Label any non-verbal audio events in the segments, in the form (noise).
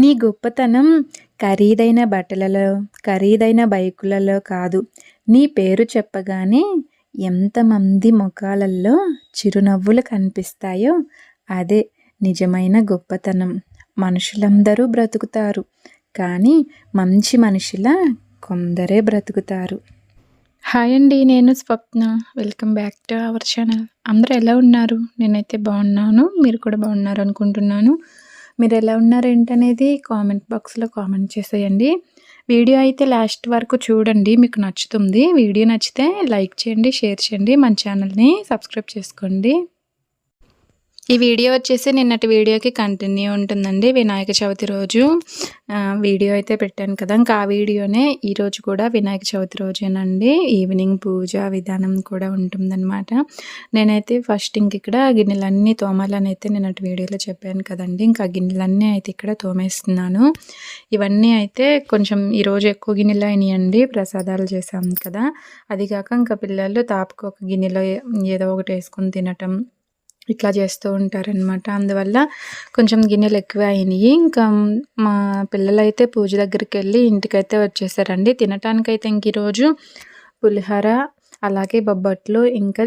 నీ గొప్పతనం ఖరీదైన బట్టలలో ఖరీదైన బైకులలో కాదు. నీ పేరు చెప్పగానే ఎంతమంది ముఖాలల్లో చిరునవ్వులు కనిపిస్తాయో అదే నిజమైన గొప్పతనం. మనుషులందరూ బ్రతుకుతారు కానీ మంచి మనిషిలా కొందరే బ్రతుకుతారు. హాయ్ అండి నేను Swapna. Welcome back to our channel. అందరూ ఎలా ఉన్నారు? నేనైతే బాగున్నాను మీరు కూడా బాగున్నారు అనుకుంటున్నాను. మీరు ఎలా ఉన్నారేంటి అనేది కామెంట్ బాక్స్లో కామెంట్ చేసేయండి. వీడియో అయితే లాస్ట్ వరకు చూడండి మీకు నచ్చుతుంది. వీడియో నచ్చితే లైక్ చేయండి షేర్ చేయండి మన ఛానల్ని సబ్స్క్రైబ్ చేసుకోండి. ఈ వీడియో వచ్చేసి నిన్నటి వీడియోకి కంటిన్యూ ఉంటుందండి వినాయక చవితి రోజు. వీడియో అయితే పెట్టాను కదా ఇంకా ఆ వీడియోనే ఈరోజు కూడా వినాయక చవితి రోజేనండి. ఈవినింగ్ పూజ విధానం కూడా ఉంటుందన్నమాట. నేనైతే ఫస్ట్ ఇంక ఇక్కడ గిన్నెలన్నీ తోమాలని అయితే నిన్నటి వీడియోలో చెప్పాను కదండి. ఇంకా గిన్నెలన్నీ అయితే ఇక్కడ తోమేస్తున్నాను. ఇవన్నీ అయితే కొంచెం ఈరోజు ఎక్కువ గిన్నెలు అయినాయండి ప్రసాదాలు చేశాం కదా. అది కాక ఇంకా పిల్లలు తాపుకోక గిన్నెలో ఏదో ఒకటి వేసుకొని తినటం ఇట్లా చేస్తూ ఉంటారనమాట అందువల్ల కొంచెం గిన్నెలు ఎక్కువ అయినాయి. ఇంకా మా పిల్లలైతే పూజ దగ్గరికి వెళ్ళి ఇంటికైతే వచ్చేసారండి. తినటానికైతే ఇంక ఈరోజు పులిహోర అలాగే బొబ్బట్లు ఇంకా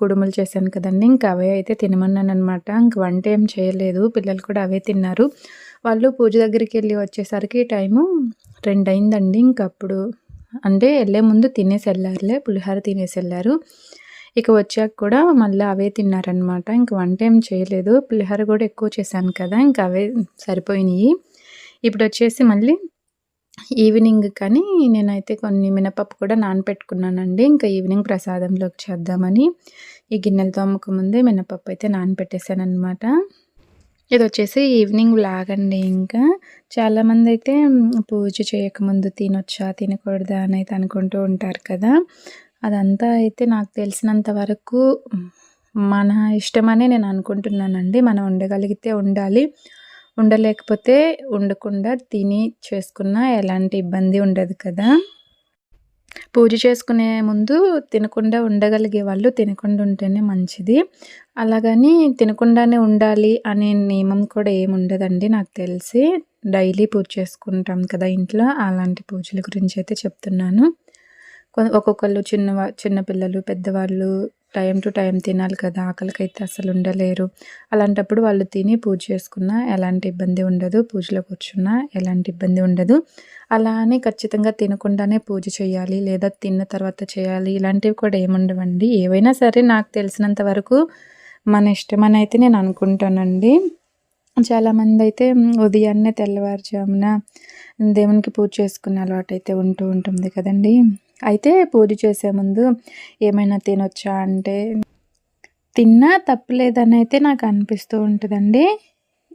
కుడుములు చేశాను కదండి. ఇంకా అవే అయితే తినమన్నాను అనమాట ఇంక వంట ఏం చేయలేదు. పిల్లలు కూడా అవే తిన్నారు. వాళ్ళు పూజ దగ్గరికి వెళ్ళి వచ్చేసరికి టైము రెండు అయిందండి ఇంకప్పుడు అంటే వెళ్ళే ముందు తినేసి వెళ్ళారులే. పులిహోర తినేసి వెళ్ళారు. ఇక వచ్చాక కూడా మళ్ళీ అవే తిన్నారనమాట ఇంక వంట ఏం చేయలేదు. పులిహోర కూడా ఎక్కువ చేశాను కదా ఇంకా అవే సరిపోయినాయి. ఇప్పుడు వచ్చేసి మళ్ళీ ఈవినింగ్ కానీ నేనైతే కొన్ని మినపప్పు కూడా నానపెట్టుకున్నానండి. ఇంకా ఈవినింగ్ ప్రసాదంలోకి చేద్దామని ఈ గిన్నెలు తోమక ముందే మినపప్పు అయితే నానపెట్టేశాను అనమాట ఇది వచ్చేసి ఈవినింగ్ లాగండి ఇంకా. చాలామంది అయితే పూజ చేయకముందు తినొచ్చా తినకూడదా అని అయితే అనుకుంటూ ఉంటారు కదా. అదంతా అయితే నాకు తెలిసినంత వరకు మన ఇష్టమనే నేను అనుకుంటున్నానండి. మనం ఉండగలిగితే ఉండాలి. ఉండలేకపోతే ఉండకుండా తిని చేసుకున్న ఎలాంటి ఇబ్బంది ఉండదు కదా. పూజ చేసుకునే ముందు తినకుండా ఉండగలిగే వాళ్ళు తినకుండా ఉంటేనే మంచిది. అలాగని తినకుండానే ఉండాలి అనే నియమం కూడా ఏమి ఉండదండి నాకు తెలిసి. డైలీ పూజ చేసుకుంటాం కదా ఇంట్లో. అలాంటి పూజల గురించి అయితే చెప్తున్నాను. ఒక్కొక్కళ్ళు చిన్న చిన్నపిల్లలు పెద్దవాళ్ళు టైం టు టైం తినాలి కదా ఆకలికైతే అసలు ఉండలేరు. అలాంటప్పుడు వాళ్ళు తిని పూజ చేసుకున్నా ఎలాంటి ఇబ్బంది ఉండదు పూజలో కూర్చున్నా ఎలాంటి ఇబ్బంది ఉండదు. అలా అని ఖచ్చితంగా తినకుండానే పూజ చేయాలి లేదా తిన్న తర్వాత చేయాలి ఇలాంటివి కూడా ఏముండవండి. ఏవైనా సరే నాకు తెలిసినంత వరకు మన ఇష్టమని అయితే నేను అనుకుంటానండి. చాలామంది అయితే ఉదయాన్నే తెల్లవారుజామున దేవునికి పూజ చేసుకునే అలవాటు అయితే ఉంటూ ఉంటుంది కదండి. అయితే పూజ చేసే ముందు ఏమైనా తినొచ్చా అంటే తిన్నా తప్పలేదని అయితే నాకు అనిపిస్తూ ఉంటుందండి.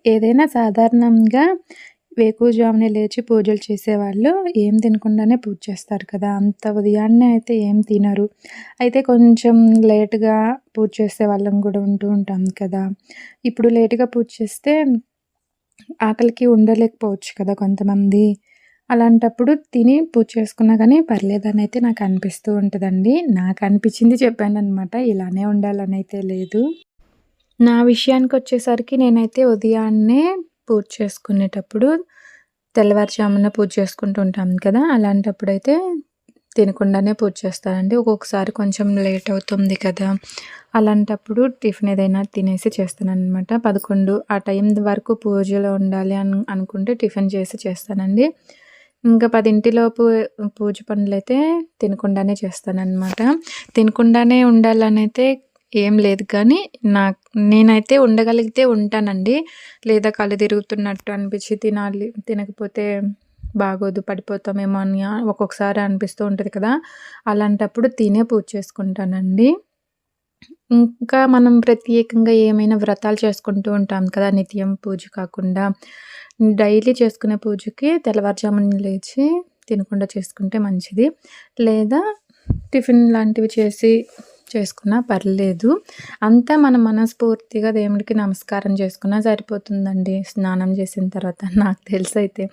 ఏదైనా సాధారణంగా వేకుజామునే లేచి పూజలు చేసేవాళ్ళు ఏం తినకుండానే పూజ చేస్తారు కదా అంత ఉదయాన్నే అయితే ఏం తినరు. అయితే కొంచెం లేటుగా పూజ చేసే వాళ్ళం కూడా ఉంటూ ఉంటాం కదా. ఇప్పుడు లేటుగా పూజ చేస్తే ఆకలికి ఉండలేకపోవచ్చు కదా కొంతమంది. అలాంటప్పుడు తిని పూజ చేసుకున్నా కానీ పర్లేదని అయితే నాకు అనిపిస్తూ ఉంటుందండి. నాకు అనిపించింది చెప్పాను అనమాట ఇలానే ఉండాలని అయితే లేదు. నా విషయానికి వచ్చేసరికి నేనైతే ఉదయాన్నే పూజ చేసుకునేటప్పుడు తెల్లవారుజామున పూజ చేసుకుంటూ ఉంటాం కదా అలాంటప్పుడు అయితే తినకుండానే పూజ చేస్తానండి. ఒక్కొక్కసారి కొంచెం లేట్ అవుతుంది కదా అలాంటప్పుడు టిఫిన్ ఏదైనా తినేసి చేస్తాను అనమాట పదకొండు ఆ టైం వరకు పూజలో ఉండాలి అని అనుకుంటే టిఫిన్ చేసి చేస్తానండి. ఇంకా పదింటిలోపు పూజ పనులైతే తినకుండానే చేస్తానన్నమాట. తినకుండానే ఉండాలని అయితే ఏం లేదు కానీ నాకు నేనైతే ఉండగలిగితే ఉంటానండి. లేదా కళ్ళు తిరుగుతున్నట్టు అనిపించి తినాలి తినకపోతే బాగోదు పడిపోతామేమో అని ఒక్కొక్కసారి అనిపిస్తూ ఉంటుంది కదా. అలాంటప్పుడు తినే పూజ చేసుకుంటానండి. ఇంకా మనం ప్రత్యేకంగా ఏమైనా వ్రతాలు చేసుకుంటూ ఉంటాం కదా నిత్యం పూజ కాకుండా. డైలీ చేసుకునే పూజకి తెల్లవారుజామున లేచి తినకుండా చేసుకుంటే మంచిది. లేదా టిఫిన్ లాంటివి చేసి చేసుకున్నా పర్లేదు. అంతా మనం మనస్ఫూర్తిగా దేవుడికి నమస్కారం చేసుకున్నా సరిపోతుందండి. స్నానం చేసిన తర్వాత (laughs) నాకు తెలిసి అయితే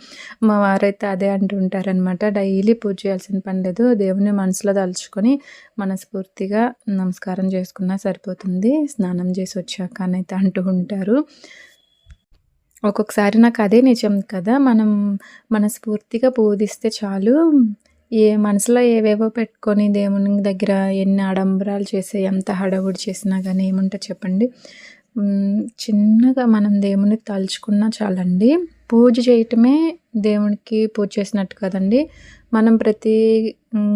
మా వారైతే అదే అంటుంటారనమాట డైలీ పూజ చేయాల్సిన పని లేదు. దేవుని మనసులో తలుచుకొని మనస్ఫూర్తిగా నమస్కారం చేసుకున్నా సరిపోతుంది. స్నానం చేసి వచ్చాక అయితే అంటూ ఉంటారు. ఒక్కొక్కసారి నాకు అదే నిజం కదా. మనం మనస్ఫూర్తిగా పూజిస్తే చాలు. ఏ మనసులో ఏవేవో పెట్టుకొని దేవుని దగ్గర ఎన్ని ఆడంబరాలు చేసి ఎంత హడావుడి చేసినా కానీ ఏముంటో చెప్పండి. చిన్నగా మనం దేవుని తలుచుకున్నా చాలండి. పూజ చేయటమే దేవునికి పూజ చేసినట్టు కదండి. మనం ప్రతి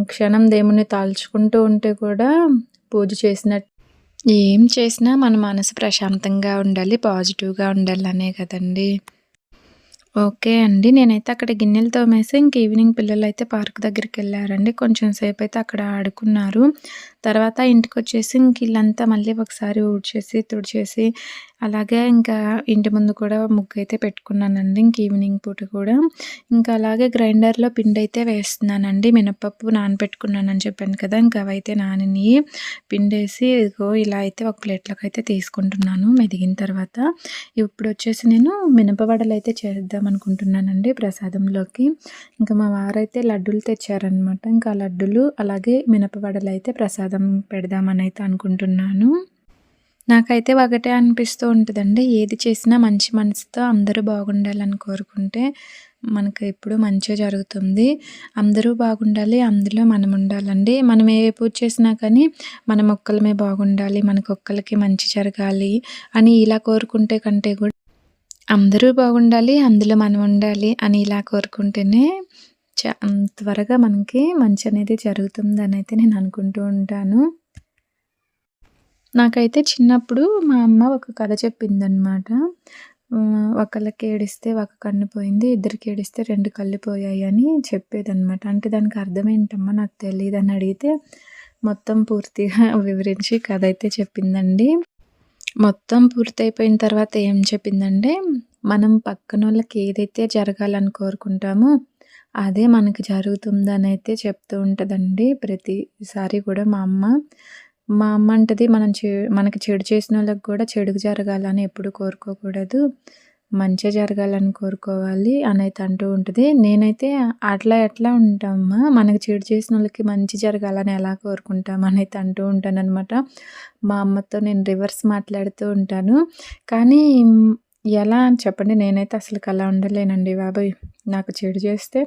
క్షణం దేవుని తలుచుకుంటూ ఉంటే కూడా పూజ చేసినట్టు ఏం చేసినా మన మనసు ప్రశాంతంగా ఉండాలి పాజిటివ్గా ఉండాలనే కదండి. ఓకే అండి నేనైతే అక్కడ గిన్నెలు తోమేసి ఇంక ఈవినింగ్ పిల్లలు అయితే పార్క్ దగ్గరికి వెళ్ళారండి కొంచెం సేపు అయితే అక్కడ ఆడుకున్నారు. తర్వాత ఇంటికి వచ్చేసి ఇంక ఇల్లంతా మళ్ళీ ఒకసారి ఊడ్చేసి తుడిచేసి అలాగే ఇంకా ఇంటి ముందు కూడా ముగ్గు అయితే పెట్టుకున్నానండి ఇంక ఈవినింగ్ పూట కూడా. ఇంకా అలాగే గ్రైండర్లో పిండి అయితే వేస్తున్నానండి మినపప్పు నానబెట్టుకున్నానని చెప్పాను కదా ఇంకా అవైతే నానిని పిండేసి ఇదిగో ఇలా అయితే ఒక ప్లేట్లోకి అయితే తీసుకుంటున్నాను మెదిగిన తర్వాత. ఇప్పుడు వచ్చేసి నేను మినపవడలు అయితే చేద్దాం అనుకుంటున్నానండి ప్రసాదంలోకి. ఇంకా మా వారైతే లడ్డూలు తెచ్చారనమాట ఇంకా లడ్డూలు అలాగే మినపవడలు అయితే ప్రసాదం పెడదామని అయితే అనుకుంటున్నాను. నాకైతే ఒకటే అనిపిస్తూ ఉంటుందండి. ఏది చేసినా మంచి మనసుతో అందరూ బాగుండాలని కోరుకుంటే మనకు ఎప్పుడు మంచి జరుగుతుంది. అందరూ బాగుండాలి అందులో మనం ఉండాలండి. మనం ఏ పూజ చేసినా కానీ మన మొక్కలమే బాగుండాలి మనకు ఒక్కలకి మంచి జరగాలి అని ఇలా కోరుకుంటే కంటే కూడా అందరూ బాగుండాలి అందులో మనం ఉండాలి అని ఇలా కోరుకుంటేనే చ త్వరగా మనకి మంచి అనేది జరుగుతుందని అయితే నేను అనుకుంటూ ఉంటాను. నాకైతే చిన్నప్పుడు మా అమ్మ ఒక కథ చెప్పిందనమాట ఒకళ్ళకి ఏడిస్తే ఒక కన్ను పోయింది ఇద్దరికి ఏడిస్తే రెండు కళ్ళు పోయాయి అని చెప్పేదన్నమాట. అంటే దానికి అర్థం ఏంటమ్మా నాకు తెలియదు అని అడిగితే మొత్తం పూర్తిగా (laughs) వివరించి కథ అయితే చెప్పిందండి. మొత్తం పూర్తయిపోయిన తర్వాత ఏం చెప్పిందంటే మనం పక్కన వాళ్ళకి ఏదైతే జరగాలని కోరుకుంటామో అదే మనకి జరుగుతుందని అయితే చెప్తూ ఉంటుందండి ప్రతిసారి కూడా మా అమ్మ. మా అమ్మ అంటది మనం చె మనకి చెడు చేసిన వాళ్ళకి కూడా చెడుకు జరగాలని ఎప్పుడు కోరుకోకూడదు. మంచి జరగాలని కోరుకోవాలి అని అయితే అంటూ ఉంటుంది. నేనైతే అట్లా ఎట్లా ఉంటామా? మనకు చెడు చేసిన వాళ్ళకి మంచి జరగాలని ఎలా కోరుకుంటాం అని అయితే అంటూ ఉంటాను అనమాట మా అమ్మతో నేను రివర్స్ మాట్లాడుతూ ఉంటాను. కానీ ఎలా అని చెప్పండి నేనైతే అసలు అలా ఉండలేనండి బాబాయ్. నాకు చెడు చేస్తే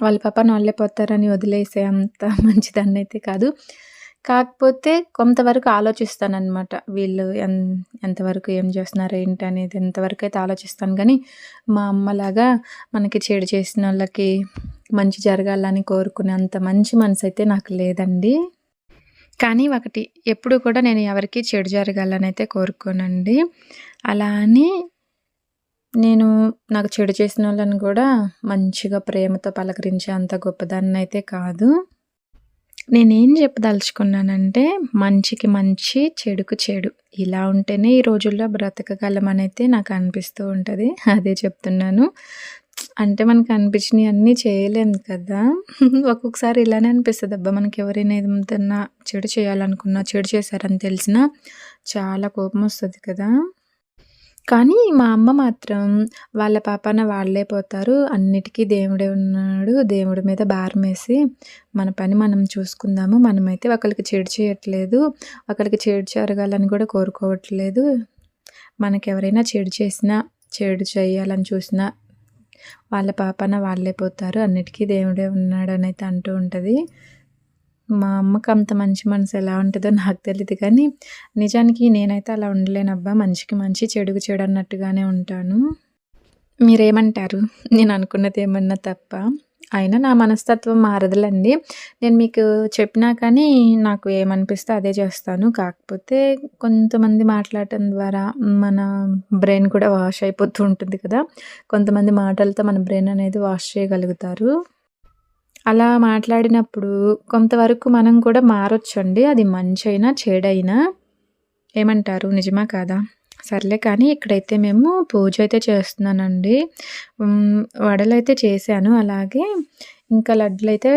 వాళ్ళ పాప వాళ్ళే పోతారని వదిలేసే అంత (laughs) మంచిదాన్ని అయితే కాదు. కాకపోతే కొంతవరకు ఆలోచిస్తానన్నమాట. వీళ్ళు ఎన్ ఎంతవరకు ఏం చేస్తున్నారు ఏంటి అనేది ఎంతవరకు అయితే ఆలోచిస్తాను. కానీ మా అమ్మలాగా మనకి చెడు చేసిన వాళ్ళకి మంచి జరగాలని కోరుకునే అంత మంచి మనసు అయితే నాకు లేదండి. కానీ ఒకటి ఎప్పుడు కూడా నేను ఎవరికి చెడు జరగాలని అయితే కోరుకోనండి. అలా అని నేను నాకు చెడు చేసిన వాళ్ళని కూడా మంచిగా ప్రేమతో పలకరించే అంత గొప్పదాన్ని అయితే కాదు. నేనేం చెప్పదలుచుకున్నానంటే మంచికి మంచి చెడుకు చెడు. ఇలా ఉంటేనే ఈ రోజుల్లో బ్రతకగలం అయితే నాకు అనిపిస్తూ ఉంటుంది. అదే చెప్తున్నాను. అంటే మనకు అనిపించినవి అన్నీ చేయలేము కదా. ఒక్కొక్కసారి ఇలానే అనిపిస్తుంది. అబ్బా మనకి ఎవరైనా ఏదైనా చెడు చేయాలనుకున్నా చెడు చేశారని తెలిసినా చాలా కోపం వస్తుంది కదా. కానీ మా అమ్మ మాత్రం వాళ్ళ పాపాన వాళ్ళే పోతారు. అన్నిటికీ దేవుడే ఉన్నాడు. దేవుడి మీద భారం వేసి మన పని మనం చూసుకుందాము. మనమైతే ఒకరికి చెడు చేయట్లేదు. ఒకరికి చెడు జరగాలని కూడా కోరుకోవట్లేదు. మనకెవరైనా చెడు చేసినా చెడు చేయాలని చూసినా వాళ్ళ పాపాన వాళ్ళే పోతారు. అన్నిటికీ దేవుడే ఉన్నాడు అని అయితే అంటూ ఉంటుంది. మా అమ్మకి అంత మంచి మనసు ఎలా ఉంటుందో నాకు తెలియదు కానీ నిజానికి నేనైతే అలా ఉండలేనబ్బా. మంచికి మంచి చెడుకు చెడు అన్నట్టుగానే ఉంటాను. మీరేమంటారు? నేను అనుకున్నది ఏమన్నా తప్ప? అయినా నా మనస్తత్వం మారదులండి. నేను మీకు చెప్పినా కానీ నాకు ఏమనిపిస్తే అదే చేస్తాను. కాకపోతే కొంతమంది మాట్లాడటం ద్వారా మన బ్రెయిన్ కూడా వాష్ అయిపోతూ ఉంటుంది కదా. కొంతమంది మాటలతో మన బ్రెయిన్ అనేది వాష్ చేయగలుగుతారు. అలా మాట్లాడినప్పుడు కొంతవరకు మనం కూడా మారొచ్చండి. అది మంచైనా చెడైనా. ఏమంటారు? నిజమా కాదా? సర్లే కానీ ఇక్కడైతే మేము పూజ అయితే చేస్తున్నానండి. వడలు అయితే చేశాను. అలాగే ఇంకా లడ్డులు అయితే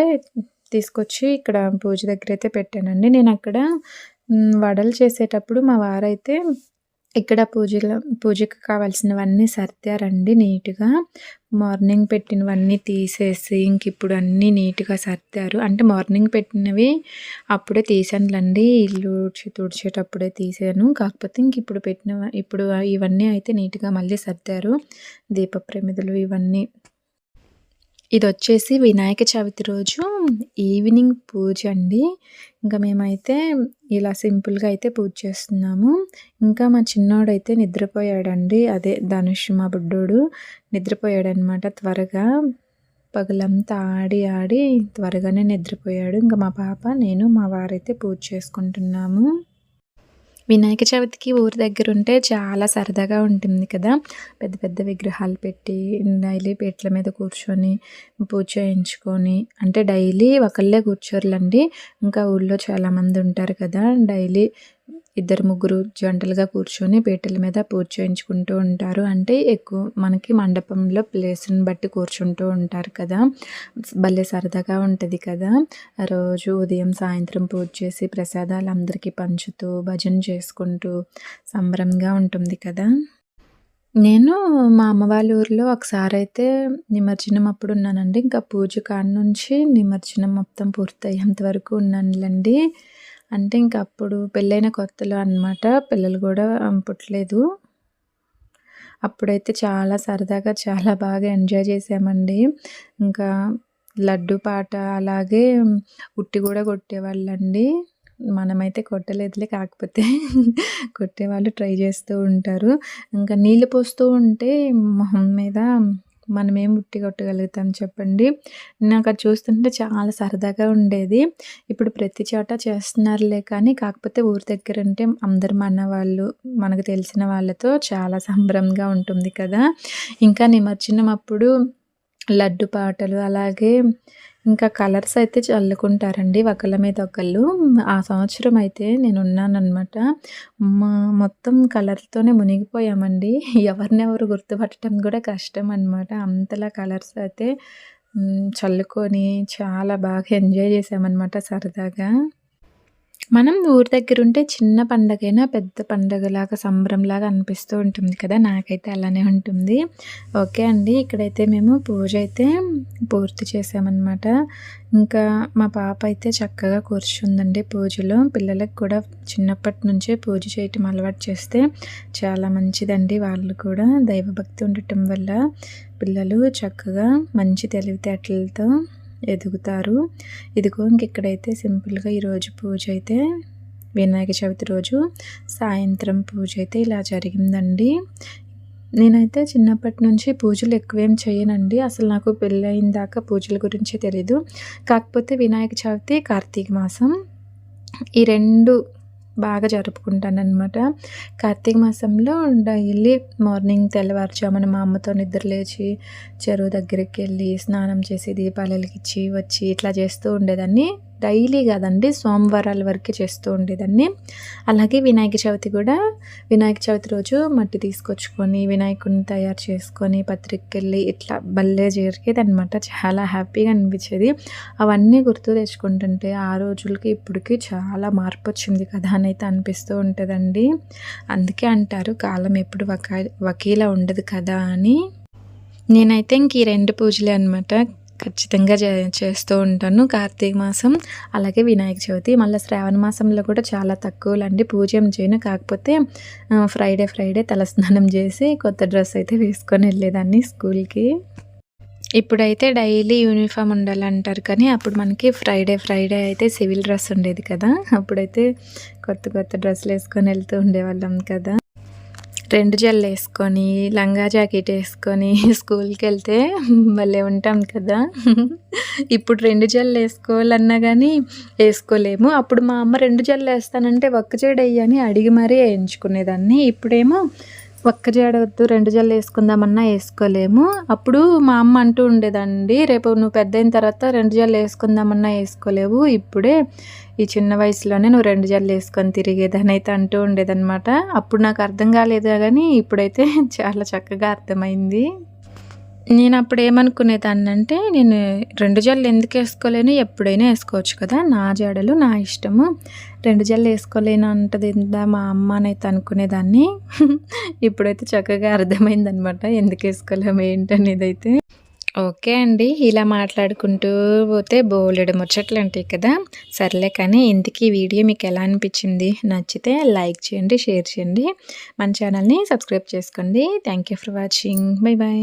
తీసుకొచ్చి ఇక్కడ పూజ దగ్గర అయితే పెట్టానండి. నేను అక్కడ వడలు చేసేటప్పుడు మా వారైతే ఇక్కడ పూజలో పూజకి కావాల్సినవన్నీ సర్దారండి నీట్‌గా. మార్నింగ్ పెట్టినవన్నీ తీసేసి ఇంక ఇప్పుడు అన్నీ నీట్‌గా సర్దారు. అంటే మార్నింగ్ పెట్టినవి అప్పుడే తీసానులండి ఇల్లు ఊడ్చి తుడిచేటప్పుడే తీసాను. కాకపోతే ఇంక ఇప్పుడు పెట్టిన ఇప్పుడు ఇవన్నీ అయితే నీట్‌గా మళ్ళీ సర్దారు. దీప ప్రమిదలు ఇవన్నీ. ఇది వచ్చేసి వినాయక చవితి రోజు ఈవినింగ్ పూజ అండి. ఇంకా మేమైతే ఇలా సింపుల్‌గా అయితే పూజ చేస్తున్నాము. ఇంకా మా చిన్నోడైతే నిద్రపోయాడండి. అదే ధనుష్ మా బుడ్డోడు నిద్రపోయాడనమాట త్వరగా. పగలంతా ఆడి ఆడి త్వరగానే నిద్రపోయాడు. ఇంకా మా పాప, నేను, మా వారైతే పూజ చేసుకుంటున్నాము. వినాయక చవితికి ఊరి దగ్గర ఉంటే చాలా సరదాగా ఉంటుంది కదా! పెద్ద పెద్ద విగ్రహాలు పెట్టి డైలీ పీటల మీద కూర్చొని పూజ చేయించుకొని అంటే డైలీ ఒకళ్ళే కూర్చోర్లండి ఇంకా ఊళ్ళో చాలామంది ఉంటారు కదా! డైలీ ఇద్దరు ముగ్గురు జంటలుగా కూర్చొని పీటల మీద పూజ చేయించుకుంటూ ఉంటారు. అంటే ఎక్కువ మనకి మండపంలో ప్లేస్‌ని బట్టి కూర్చుంటూ ఉంటారు కదా! భలే సరదాగా ఉంటుంది కదా! రోజు ఉదయం, సాయంత్రం పూజ చేసి ప్రసాదాలు అందరికీ పంచుతూ, భజన చేసుకుంటూ సంబరంగా ఉంటుంది కదా! నేను మా అమ్మ వాళ్ళ ఊరిలో అయితే నిమజ్జనం అప్పుడు ఉన్నానండి. ఇంకా పూజ కాడ నుంచి నిమజ్జనం మొత్తం పూర్తయ్యేంత వరకు ఉన్నానులండి అంటే ఇంక అప్పుడు పెళ్ళైన కొత్తలో అనమాట. పిల్లలు కూడా పుట్టలేదు. అప్పుడైతే చాలా సరదాగా చాలా బాగా ఎంజాయ్ చేసామండి. ఇంకా లడ్డు పాట అలాగే ఉట్టి కూడా కొట్టేవాళ్ళండి. మనమైతే కొట్టలేదులే కాకపోతే (laughs) కొట్టేవాళ్ళు ట్రై చేస్తూ ఉంటారు. ఇంకా నీళ్ళు పోస్తూ ఉంటే మొహం మీద మనమేం ఉట్టి కొట్టగలుగుతాం చెప్పండి. నాకు అది చూస్తుంటే చాలా సరదాగా ఉండేది. ఇప్పుడు ప్రతి చోట చేస్తున్నారులే కానీ కాకపోతే ఊరి దగ్గర అంటే అందరు మన వాళ్ళు, మనకు తెలిసిన వాళ్ళతో చాలా సంబరంగా ఉంటుంది కదా! ఇంకా నిమజ్జనం అప్పుడు లడ్డు పాటలు అలాగే ఇంకా కలర్స్ అయితే చల్లుకుంటారండి ఒకళ్ళ మీద ఒకళ్ళు. ఆ సంవత్సరం అయితే నేనున్నాననమాట. మా మొత్తం కలర్‌తోనే మునిగిపోయామండి. ఎవరినెవరు గుర్తుపట్టడం కూడా కష్టం అనమాట. అంతలా కలర్స్ అయితే చల్లుకొని చాలా బాగా ఎంజాయ్ చేసామనమాట సరదాగా. మనం ఊరి దగ్గర ఉంటే చిన్న పండగైనా పెద్ద పండగలాగా సంబరంలాగా అనిపిస్తూ ఉంటుంది కదా! నాకైతే అలానే ఉంటుంది. ఓకే అండి. ఇక్కడైతే మేము పూజ అయితే పూర్తి చేసామన్నమాట. ఇంకా మా పాప అయితే చక్కగా కూర్చుందండి పూజలో. పిల్లలకు కూడా చిన్నప్పటి నుంచే పూజ చేయటం అలవాటు చేస్తే చాలా మంచిదండి. వాళ్ళు కూడా దైవభక్తి ఉండటం వల్ల పిల్లలు చక్కగా మంచి తెలివితేటలతో ఎదుగుతారు. ఇదిగో ఇంకెక్కడైతే సింపుల్‌గా ఈరోజు పూజ అయితే వినాయక చవితి రోజు సాయంత్రం పూజ అయితే ఇలా జరిగిందండి. నేనైతే చిన్నప్పటి నుంచి పూజలు ఎక్కువేం చేయనండి. అసలు నాకు పెళ్ళయిన దాకా పూజల గురించి తెలీదు. కాకపోతే వినాయక చవితి, కార్తీక మాసం ఈ రెండు బాగా జరుపుకుంటాననమాట. కార్తీక మాసంలో డైలీ మార్నింగ్ తెల్లవారుజామున మా అమ్మతో నిద్ర లేచి చెరువు దగ్గరికి వెళ్ళి స్నానం చేసి దీపాలు వెలిగించి వచ్చి ఇట్లా చేస్తూ ఉండేదాన్ని. డైలీ కాదండి సోమవారాల వరకే చేస్తూ ఉండేదాన్ని. అలాగే వినాయక చవితి కూడా వినాయక చవితి రోజు మట్టి తీసుకొచ్చుకొని వినాయకుడిని తయారు చేసుకొని పత్రికెళ్ళి ఇట్లా భలే జరిగేదనమాట. చాలా హ్యాపీగా అనిపించేది. అవన్నీ గుర్తు తెచ్చుకుంటుంటే ఆ రోజులకి ఇప్పటికి చాలా మార్పు వచ్చింది కదా! అని అయితే అనిపిస్తూ ఉంటదండి. అందుకే అంటారు కాలం ఎప్పుడు వకా వకీలా ఉండదు కదా! అని. నేనైతే ఇంక ఈ రెండు పూజలే అనమాట. ఖచ్చితంగా చేస్తూ ఉంటాను. కార్తీక మాసం అలాగే వినాయక చవితి. మళ్ళీ శ్రావణ మాసంలో కూడా చాలా తక్కువలండి పూజ ఏం చేయను. కాకపోతే ఫ్రైడే ఫ్రైడే తలస్నానం చేసి కొత్త డ్రెస్ అయితే వేసుకొని వెళ్ళేదాన్ని స్కూల్‌కి. ఇప్పుడైతే డైలీ యూనిఫామ్ ఉండాలంటారు కానీ అప్పుడు మనకి ఫ్రైడే ఫ్రైడే అయితే సివిల్ డ్రెస్ ఉండేది కదా! అప్పుడైతే కొత్త కొత్త డ్రెస్సులు వేసుకొని వెళ్తూ ఉండేవాళ్ళం కదా! రెండు జల్లు వేసుకొని లంగా జాకెట్ వేసుకొని స్కూల్కి వెళ్తే భలే ఉంటాం కదా! ఇప్పుడు రెండు జల్లు వేసుకోవాలన్నా కానీ వేసుకోలేము అప్పుడు మా అమ్మ రెండు జల్లు వేస్తానంటే ఒక్క జడెయ్యి అని అడిగి మరీ వేయించుకునేదాన్ని ఇప్పుడేమో ఒక్క జాడ వద్దు 2 వేసుకుందామన్నా వేసుకోలేము అప్పుడు మా అమ్మ అంటూ ఉండేదండి, "రేపు నువ్వు పెద్దయిన తర్వాత రెండు 2 వేసుకుందామన్నా వేసుకోలేవు ఇప్పుడే ఈ చిన్న వయసులోనే నువ్వు రెండు జల్లు వేసుకొని తిరిగేదని అయితే అంటూ ఉండేదనమాట. అప్పుడు నాకు అర్థం కాలేదు కానీ ఇప్పుడైతే (laughs) చాలా చక్కగా అర్థమైంది. నేను అప్పుడు ఏమనుకునేదాన్ని అంటే నేను రెండు జడలు ఎందుకు వేసుకోలేను? ఎప్పుడైనా వేసుకోవచ్చు కదా. నా జడలు నా ఇష్టము. రెండు జడలు వేసుకోలేను అంటది ఇందా మా అమ్మనైతే అనుకునేదాన్ని. (laughs) ఇప్పుడైతే చక్కగా అర్థమైందనమాట. ఎందుకు వేసుకోలేము? ఏంటనేది అయితే ఓకే అండి. ఇలా మాట్లాడుకుంటూ పోతే బోలెడు ముచ్చట్లు ఉంటాయి కదా. సర్లే కానీ ఇంతకీ వీడియో మీకు ఎలా అనిపించింది? నచ్చితే లైక్ చేయండి షేర్ చేయండి. మన ఛానల్ని సబ్స్క్రైబ్ చేసుకోండి. Thank you for watching. Bye bye